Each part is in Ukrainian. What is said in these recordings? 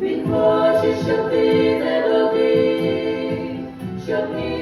Він хоче, щоб ти не води, щоб мій.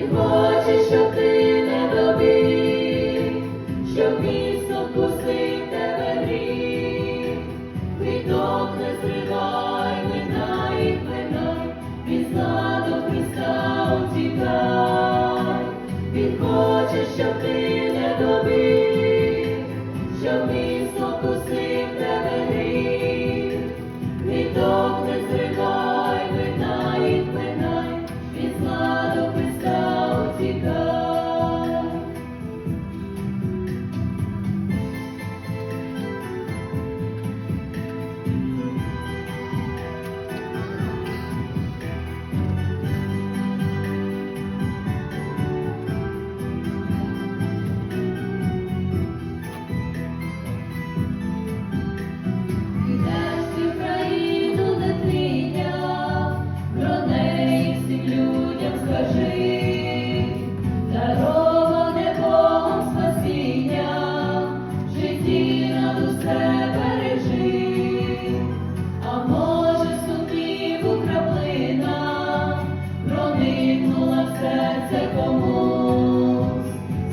Він щоб ти не добіг, щоб міцно впустив тебе гріх, квіток не зривай, минай, минай, від знаток Христа утікай. Він хоче, щоб ти не добіг, щоб міцно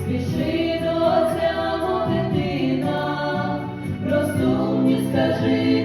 спіши до Отця, дитина, розумні скажи